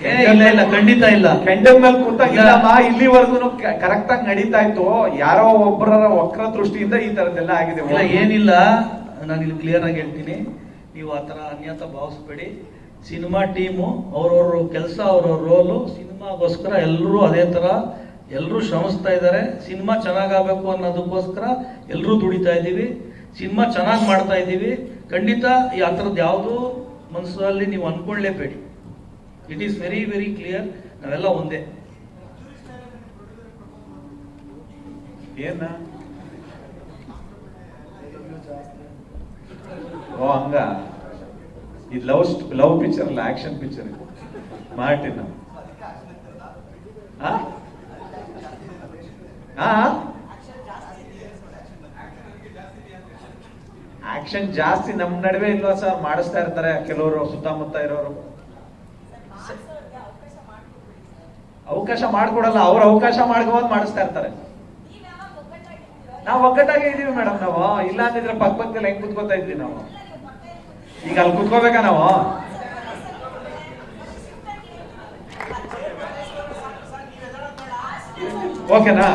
ಇಲ್ಲ ಇಲ್ಲ ಖಂಡಿತ ಇಲ್ಲ. ಕೆಂಡಮ್ ಮೇಲೆ ಕೂತಾಗ ಇಲ್ಲಮ್ಮ ಇಲ್ಲಿವರೆಗೂ ಕರೆಕ್ಟ್ ಆಗಿ ನಡೀತಾ ಇತ್ತು ಯಾರೋ ಒಬ್ಬರ ವಕ್ರ ದೃಷ್ಟಿಯಿಂದ ಈ ತರದ್ದೆಲ್ಲ ಆಗಿದೆ. ಇಲ್ಲ ಏನಿಲ್ಲ. ನಾನು ಇಲ್ಲಿ ಕ್ಲಿಯರ್ ಆಗಿ ಹೇಳ್ತೀನಿ. ನೀವು ಆ ತರ ಅನ್ಯತ ಭಾವಿಸ್ಬೇಡಿ. ಸಿನಿಮಾ ಟೀಮು ಅವ್ರವ್ರ ಕೆಲಸ ಅವ್ರವ್ರ ರೋಲು ಸಿನಿಮಾಗೋಸ್ಕರ ಎಲ್ಲರೂ ಅದೇ ತರ ಎಲ್ಲರೂ ಶ್ರಮಿಸ್ತಾ ಇದ್ದಾರೆ. ಸಿನಿಮಾ ಚೆನ್ನಾಗಬೇಕು ಅನ್ನೋದಕ್ಕೋಸ್ಕರ ಎಲ್ಲರೂ ದುಡಿತಾ ಇದ್ದೀವಿ. ಸಿನಿಮಾ ಚೆನ್ನಾಗಿ ಮಾಡ್ತಾ ಇದ್ದೀವಿ. ಖಂಡಿತ ಈ ಆ ಥರದ್ದು ಯಾವುದೂ ಮನಸ್ಸಲ್ಲಿ ನೀವು ಅನ್ಕೊಳ್ಳೇಬೇಡಿ it is very very clear ನಾವೆಲ್ಲ ಒಂದೇ. ಏನ? ಓ, ಹಂಗ. ಈ ಲವ್ ಲವ್ ಪಿಕ್ಚರ್ ಅಲ್ಲ, ಆಕ್ಷನ್ ಪಿಕ್ಚರ್ ಆ? ಆ? ಆಕ್ಷನ್ ಜಾಸ್ತಿ ನಮ್ ನಡುವೆ ಇಲ್ವಾ ಸರ್ ಮಾಡಿಸ್ತಾ ಇರ್ತಾರೆ ಕೆಲವರು ಸುತ್ತಮುತ್ತ ಇರೋರು. ಅವಕಾಶ ಮಾಡ್ಕೊಡಲ್ಲ, ಅವ್ರ ಅವಕಾಶ ಮಾಡ್ಕೋಬೋದು ಮಾಡಿಸ್ತಾ ಇರ್ತಾರೆ. ನಾವು ಒಗ್ಗಟ್ಟಾಗೆ ಇದೀವಿ ಮೇಡಮ್ ನಾವು. ಇಲ್ಲ ಅಂದಿದ್ರೆ ಪಕ್ಕ ಪಕ್ಕದಲ್ಲಿ ಹೆಂಗ್ ಕುತ್ಕೋತಾ ಇದ್ವಿ ನಾವು. ಈಗ ಅಲ್ಲಿ ಕುತ್ಕೋಬೇಕಾ ನಾವು? ಓಕೆನಾ?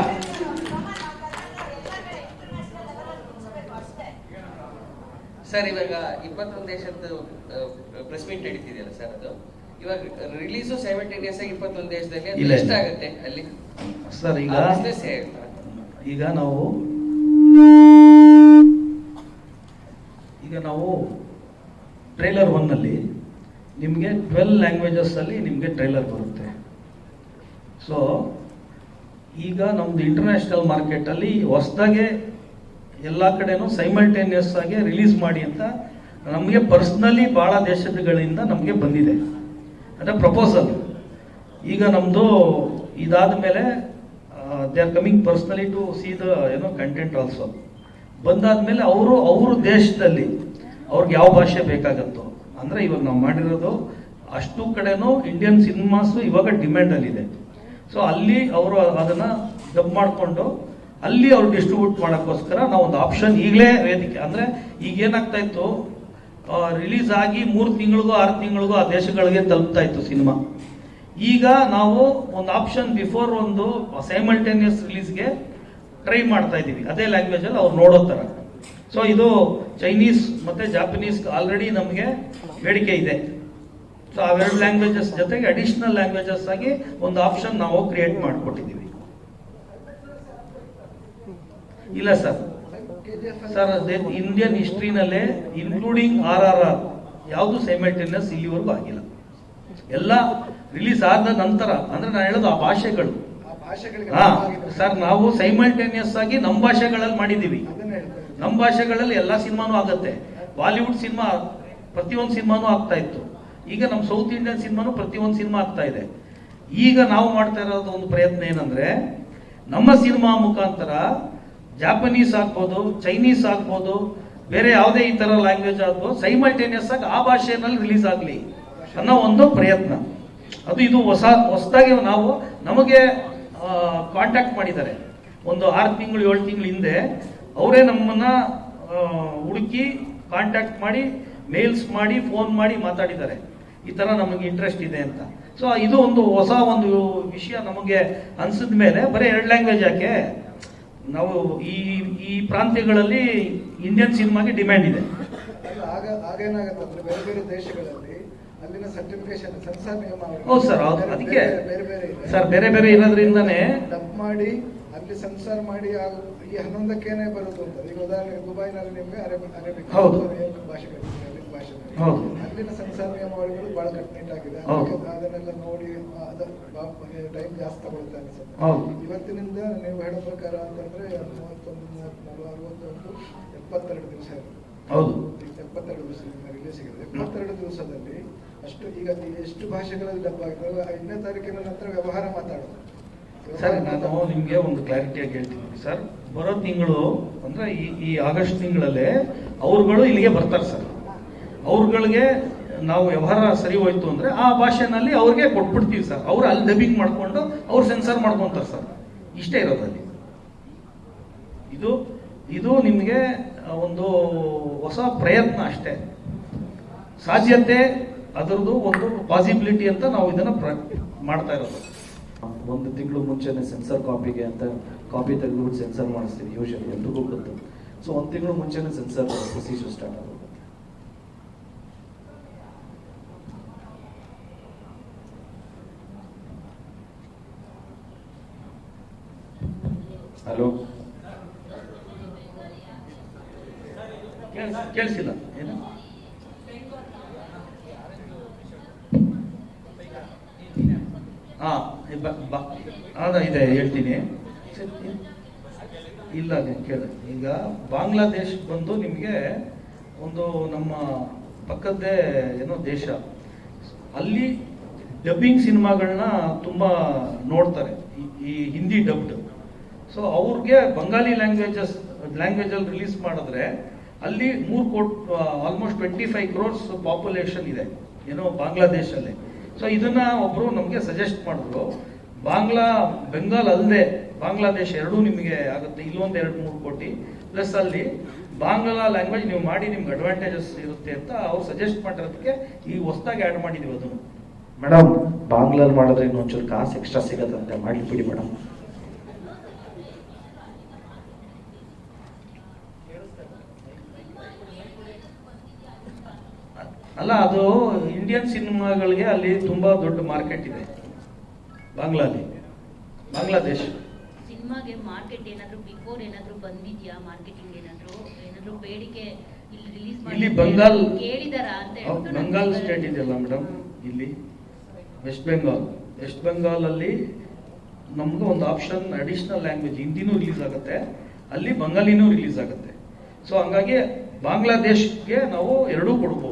ಸರ್, ಇವಾಗ ಇಪ್ಪತ್ತೊಂದು ದೇಶದ್ದು ಪ್ರೆಸ್ ಮೀಟ್ ನಡೀತಿದೆಯಲ್ಲ ಸರ್ ಅದು? ಇವಾಗ ರಿಲೀಸು ಸೈಮಲ್ಟೇನಿಯಸ್ ಆಗಿ ಇಪ್ಪತ್ತೊಂದು ದೇಶದಲ್ಲಿ. ಎಷ್ಟಾಗುತ್ತೆ ಅಲ್ಲಿ? ಸರ್ ಈಗ ಈಗ ನಾವು ಈಗ ನಾವು ಟ್ರೈಲರ್ ಒನ್ನಲ್ಲಿ ನಿಮಗೆ ಟ್ವೆಲ್ ಲ್ಯಾಂಗ್ವೇಜಸ್ಸಲ್ಲಿ ನಿಮಗೆ ಟ್ರೈಲರ್ ಬರುತ್ತೆ. ಸೊ ಈಗ ನಮ್ದು ಇಂಟರ್ನ್ಯಾಷನಲ್ ಮಾರ್ಕೆಟಲ್ಲಿ ಹೊಸದಾಗೆ ಎಲ್ಲ ಕಡೆನೂ ಸೈಮಲ್ಟೇನಿಯಸ್ ಆಗಿ ರಿಲೀಸ್ ಮಾಡಿ ಅಂತ ನಮಗೆ ಪರ್ಸ್ನಲಿ ಭಾಳ ದೇಶಗಳಿಂದ ನಮಗೆ ಬಂದಿದೆ. ಅಂದರೆ ಪ್ರಪೋಸಲ್ ಈಗ ನಮ್ಮದು ಇದಾದ ಮೇಲೆ they are coming personally to see the ಏನೋ ಕಂಟೆಂಟ್ ಆಲ್ಸೋ ಬಂದಾದ್ಮೇಲೆ ಅವರು ಅವರು ದೇಶದಲ್ಲಿ ಅವ್ರಿಗೆ ಯಾವ ಭಾಷೆ ಬೇಕಾಗತ್ತೋ. ಅಂದರೆ ಇವಾಗ ನಾವು ಮಾಡಿರೋದು ಅಷ್ಟು ಕಡೆನೂ ಇಂಡಿಯನ್ ಸಿನಿಮಾಸು ಇವಾಗ ಡಿಮ್ಯಾಂಡಲ್ಲಿದೆ ಸೊ ಅಲ್ಲಿ ಅವರು ಅದನ್ನು ಡಬ್ ಮಾಡಿಕೊಂಡು ಅಲ್ಲಿ ಅವ್ರು ಡಿಸ್ಟ್ರಿಬ್ಯೂಟ್ ಮಾಡೋಕ್ಕೋಸ್ಕರ ನಾವು ಒಂದು ಆಪ್ಷನ್ ಈಗಲೇ ವೇದಿಕೆ, ಅಂದರೆ ಈಗ ಏನಾಗ್ತಾ ಇತ್ತು ರಿಲೀಸ್ ಆಗಿ ಮೂರು ತಿಂಗಳಿಗೂ, ಆರು ತಿಂಗಳಿಗೂ ಆ ದೇಶಗಳಿಗೆ ತಲುಪ್ತಾ ಇತ್ತು ಸಿನಿಮಾ. ಈಗ ನಾವು ಒಂದು ಆಪ್ಷನ್ ಬಿಫೋರ್ ಒಂದು ಸೈಮಲ್ಟೇನಿಯಸ್ ರಿಲೀಸ್ಗೆ ಟ್ರೈ ಮಾಡ್ತಾ ಇದ್ದೀವಿ. ಅದೇ ಲ್ಯಾಂಗ್ವೇಜಲ್ಲಿ ಅವ್ರು ನೋಡೋ ಥರ ಸೊ ಇದು ಚೈನೀಸ್ ಮತ್ತು ಜಾಪನೀಸ್ ಆಲ್ರೆಡಿ ನಮಗೆ ಬೇಡಿಕೆ ಇದೆ. ಸೊ ಅವೆರಡು ಲ್ಯಾಂಗ್ವೇಜಸ್ ಜೊತೆಗೆ ಅಡಿಷನಲ್ ಲ್ಯಾಂಗ್ವೇಜಸ್ ಆಗಿ ಒಂದು ಆಪ್ಷನ್ ನಾವು ಕ್ರಿಯೇಟ್ ಮಾಡಿಕೊಟ್ಟಿದ್ದೀವಿ. ಇಲ್ಲ ಸರ್ ಸರ್ ಅದೇ ಇಂಡಿಯನ್ ಹಿಸ್ಟ್ರಿನಲ್ಲೇ ಇನ್ಕ್ಲೂಡಿಂಗ್ ಆರ್ ಆರ್ ಆರ್ ಯಾವುದು ಸೈಮಲ್ಟೇನಿಯಸ್ ಇಲ್ಲಿವರೆಗೂ ಆಗಿಲ್ಲ. ಎಲ್ಲ ರಿಲೀಸ್ ಆದ ನಂತರ ಅಂದ್ರೆ ನಾನು ಹೇಳೋದು ಆ ಭಾಷೆಗಳು. ಹಾ ಸರ್ ನಾವು ಸೈಮಲ್ಟೇನಿಯಸ್ ಆಗಿ ನಮ್ಮ ಭಾಷೆಗಳಲ್ಲಿ ಮಾಡಿದ್ದೀವಿ. ನಮ್ಮ ಭಾಷೆಗಳಲ್ಲಿ ಎಲ್ಲ ಸಿನಿಮಾನು ಆಗುತ್ತೆ. ಬಾಲಿವುಡ್ ಸಿನಿಮಾ ಪ್ರತಿಯೊಂದು ಸಿನಿಮಾನು ಆಗ್ತಾ ಇತ್ತು. ಈಗ ನಮ್ಮ ಸೌತ್ ಇಂಡಿಯನ್ ಸಿನಿಮಾನು ಪ್ರತಿಯೊಂದು ಸಿನಿಮಾ ಆಗ್ತಾ ಇದೆ. ಈಗ ನಾವು ಮಾಡ್ತಾ ಇರೋದು ಒಂದು ಪ್ರಯತ್ನ ಏನಂದ್ರೆ ನಮ್ಮ ಸಿನಿಮಾ ಮುಖಾಂತರ ಜಾಪನೀಸ್ ಆಗ್ಬೋದು ಚೈನೀಸ್ ಆಗ್ಬೋದು, ಬೇರೆ ಯಾವುದೇ ಈ ಥರ ಲ್ಯಾಂಗ್ವೇಜ್ ಆಗ್ಬೋದು ಸೈಮಲ್ಟೇನಿಯಸ್ ಆಗಿ ಆ ಭಾಷೆಯಲ್ಲಿ ರಿಲೀಸ್ ಆಗಲಿ ಅನ್ನೋ ಒಂದು ಪ್ರಯತ್ನ. ಅದು ಇದು ಹೊಸ, ಹೊಸದಾಗಿ ನಾವು ನಮಗೆ ಕಾಂಟ್ಯಾಕ್ಟ್ ಮಾಡಿದ್ದಾರೆ. ಒಂದು ಆರು ತಿಂಗಳು, ಏಳು ತಿಂಗಳ ಹಿಂದೆ ಅವರೇ ನಮ್ಮನ್ನ ಹುಡುಕಿ ಕಾಂಟ್ಯಾಕ್ಟ್ ಮಾಡಿ ಮೇಲ್ಸ್ ಮಾಡಿ ಫೋನ್ ಮಾಡಿ ಮಾತಾಡಿದ್ದಾರೆ. ಈ ಥರ ನಮಗೆ ಇಂಟ್ರೆಸ್ಟ್ ಇದೆ ಅಂತ. ಸೊ ಇದು ಒಂದು ಹೊಸ ಒಂದು ವಿಷಯ ನಮಗೆ ಅನಿಸಿದ ಮೇಲೆ ಬರೀ ಎರಡು ಲ್ಯಾಂಗ್ವೇಜ್ ಯಾಕೆ? ನಾವು ಈ ಈ ಪ್ರಾಂತ್ಯಗಳಲ್ಲಿ ಇಂಡಿಯನ್ ಸಿನಿಮಾಗೆ ಡಿಮ್ಯಾಂಡ್ ಇದೆ ಆಗ ಏನಾಗುತ್ತೆ ಅಂದ್ರೆ ಬೇರೆ ಬೇರೆ ದೇಶಗಳಲ್ಲಿ ಅಲ್ಲಿನ ಸರ್ಟಿಫಿಕೇಶನ್ ಸೆನ್ಸಾರ್ ನಿಯಮ ಅವ್ರಿಗೆ ಹೌದು ಸರ್ ಹೌದು ಅದಕ್ಕೆ ಬೇರೆ- ಬೇರೆ. ಸರ್ ಬೇರೆ ಬೇರೆ ಇರೋದ್ರಿಂದನೇ ಡಬ್ ಮಾಡಿ ಅಲ್ಲಿ ಸೆನ್ಸಾರ್ ಮಾಡಿ ಈ ಹನ್ನೊಂದಕ್ಕೇನೆ ಬರುತ್ತೆ ಅಂತ ಈಗ ಉದಾಹರಣೆಗೆ ದುಬೈನಲ್ಲಿ ನಿಮಗೆ ಅರೇಬಿಕ್ ಅರೇಬಿಕ್ ಹೌದು. ಭಾಷೆಗಳು ಭಾಷೆ ಹೌದು. ಅಲ್ಲಿನ ಮಾಡಿದ್ರು ಬಹಳ ಕಟ್ಟುನಿಟ್ಟಾಗಿದೆ ಅದನ್ನೆಲ್ಲ ನೋಡಿ ಟೈಮ್ ಜಾಸ್ತಿ ತಗೊಳುತ್ತೆ ಅನ್ಸುತ್ತೆ. ಇವತ್ತಿನಿಂದ ನೀವು ಹೇಳೋ ಪ್ರಕಾರ ಅಂತಂದ್ರೆ ಮೂವತ್ತೊಂದು ಅರವತ್ತೊಂದು ಎಪ್ಪತ್ತೆರಡು ದಿವಸ ಹೌದು. ಎಪ್ಪತ್ತೆರಡು ದಿವಸ ರಿಲೀಸ್ ಆಗಿದೆ ಎಪ್ಪತ್ತೆರಡು ದಿವಸದಲ್ಲಿ ಅಷ್ಟು ಈಗ ಎಷ್ಟು ಭಾಷೆಗಳಲ್ಲಿ ಡಬ್ಬ ಆಗಿದೆ ಐದನೇ ತಾರೀಕಿನ ನಂತರ ವ್ಯವಹಾರ ಮಾತಾಡೋದು. ಸರ್ ನಾನು ನಿಮಗೆ ಒಂದು ಕ್ಲಾರಿಟಿಯಾಗಿ ಹೇಳ್ತೀನಿ ಸರ್. ಬರೋ ತಿಂಗಳು ಅಂದ್ರೆ ಈ ಈ ಆಗಸ್ಟ್ ತಿಂಗಳಲ್ಲೇ ಅವ್ರುಗಳು ಇಲ್ಲಿಗೆ ಬರ್ತಾರೆ ಸರ್. ಅವ್ರುಗಳಿಗೆ ನಾವು ವ್ಯವಹಾರ ಸರಿ ಹೋಯ್ತು ಅಂದ್ರೆ ಆ ಭಾಷೆನಲ್ಲಿ ಅವ್ರಿಗೆ ಕೊಟ್ಬಿಡ್ತೀವಿ ಸರ್. ಅವ್ರು ಅಲ್ಲಿ ಡಬ್ಬಿಂಗ್ ಮಾಡ್ಕೊಂಡು ಅವ್ರು ಸೆನ್ಸರ್ ಮಾಡ್ಕೊತಾರೆ ಸರ್. ಇಷ್ಟೇ ಇರೋದಲ್ಲಿ ಇದು ಇದು ನಿಮಗೆ ಒಂದು ಹೊಸ ಪ್ರಯತ್ನ ಅಷ್ಟೇ. ಸಾಧ್ಯತೆ, ಅದರದ್ದು ಒಂದು ಪಾಸಿಬಿಲಿಟಿ ಅಂತ ನಾವು ಇದನ್ನ ಮಾಡ್ತಾ ಇರೋದು. ಒಂದು ತಿಂಗಳು ಮುಂಚೆನೆ ಸೆನ್ಸರ್ ಕಾಪಿಗೆ ಅಂತ ಕಾಪಿ ತೆಗೆದುಬಿಟ್ಟು ಸೆನ್ಸರ್ ಮಾಡಿಸ್ತೀವಿ ಯೂಶಲಿ ಎಲ್ರಿಗೂ ಗೊತ್ತು. ಸೊ ಒಂದು ತಿಂಗಳು ಮುಂಚೆನೆ ಸೆನ್ಸರ್ ಪ್ರೊಸೀಜರ್ ಸ್ಟಾರ್ಟ್ ಆಗುತ್ತೆ. ಹಲೋ? ಕೇಳ್ಸ್- ಕೇಳಿಸಿಲ್ಲ. ಏನು? ಹಾಂ ಇದೆ, ಹೇಳ್ತೀನಿ. ಇಲ್ಲ ಕೇಳ ಈಗ ಬಾಂಗ್ಲಾದೇಶ್ ಬಂದು ನಿಮಗೆ ಒಂದು ನಮ್ಮ ಪಕ್ಕದ್ದೇ ಏನೋ ದೇಶ. ಅಲ್ಲಿ ಡಬ್ಬಿಂಗ್ ಸಿನಿಮಾಗಳನ್ನ ತುಂಬ ನೋಡ್ತಾರೆ. ಈ ಹಿಂದಿ ಡಬ್ಡ್ ಸೊ ಅವ್ರಿಗೆ ಬಂಗಾಲಿ ಲ್ಯಾಂಗ್ವೇಜಸ್ ಲ್ಯಾಂಗ್ವೇಜಲ್ಲಿ ರಿಲೀಸ್ ಮಾಡಿದ್ರೆ ಅಲ್ಲಿ ಮೂರು coat almost twenty five crores population ಇದೆ, ಏನೋ ಬಾಂಗ್ಲಾದೇಶಲ್ಲಿ ಸೊ ಇದನ್ನ ಒಬ್ಬರು ನಮಗೆ ಸಜೆಸ್ಟ್ ಮಾಡಿದ್ರು, ಬಾಂಗ್ಲಾ ಬೆಂಗಾಲ್ ಅಲ್ಲದೆ ಬಾಂಗ್ಲಾದೇಶ ಎರಡೂ ನಿಮಗೆ ಆಗುತ್ತೆ, ಇಲ್ಲೊಂದು ಎರಡು ಮೂರು ಕೋಟಿ. ಪ್ಲಸ್ ಅಲ್ಲಿ ಬಾಂಗ್ಲಾ ಲ್ಯಾಂಗ್ವೇಜ್ ನೀವು ಮಾಡಿ ನಿಮ್ಗೆ ಅಡ್ವಾಂಟೇಜಸ್ ಇರುತ್ತೆ ಅಂತ ಅವ್ರು ಸಜೆಸ್ಟ್ ಮಾಡಿರೋದಕ್ಕೆ ಈ ಹೊಸದಾಗಿ ಆ್ಯಡ್ ಮಾಡಿದೀವಿ ಅದನ್ನು. ಮೇಡಮ್ ಬಾಂಗ್ಲಲ್ಲಿ ಮಾಡಿದ್ರೆ ಇನ್ನೊಂಚೂರು ಕಾಸು ಎಕ್ಸ್ಟ್ರಾ ಸಿಗತ್ತಂತೆ, ಮಾಡಲಿ ಬಿಡಿ ಮೇಡಮ್ ಅಲ್ಲ ಅದು ಇಂಡಿಯನ್ ಸಿನಿಮಾಗಳಿಗೆ ಅಲ್ಲಿ ತುಂಬ ದೊಡ್ಡ ಮಾರ್ಕೆಟ್ ಇದೆ. ಬಾಂಗ್ಲಾಲಿ ಬಾಂಗ್ಲಾದೇಶ್. ಸಿನಿಮಾಗೆ ಮಾರ್ಕೆಟ್ ಏನಾದರೂ ಬಿಫೋರ್ ಏನಾದರೂ ಬಂದಿದೆಯಾ? ಮಾರ್ಕೆಟಿಂಗ್ ಏನಾದರೂ? ಏನಾದರೂ ಬೇಡಿಕೆ ಇಲ್ಲಿ ರಿಲೀಸ್ ಇಲ್ಲಿ ಬಂಗಾಲ್ ಕೇಳಿದಾರಾ ಅಂತ ಬಂಗಾಲ್ ಸ್ಟೇಟ್ ಇದೆಯಲ್ಲ ಮೇಡಮ್ ಇಲ್ಲಿ. ವೆಸ್ಟ್ ಬೆಂಗಾಲ್ ವೆಸ್ಟ್ ಬೆಂಗಾಲ್ ಅಲ್ಲಿ ನಮ್ಗೆ ಒಂದು ಆಪ್ಷನ್ ಅಡಿಷನಲ್ ಲ್ಯಾಂಗ್ವೇಜ್ ಹಿಂದಿನೂ ರಿಲೀಸ್ ಆಗುತ್ತೆ ಅಲ್ಲಿ ಬಂಗಾಲಿನೂ ರಿಲೀಸ್ ಆಗುತ್ತೆ. ಸೊ ಹಂಗಾಗಿ ಬಾಂಗ್ಲಾದೇಶ್ಗೆ ನಾವು ಎರಡೂ ಕೊಡ್ಬೋದು.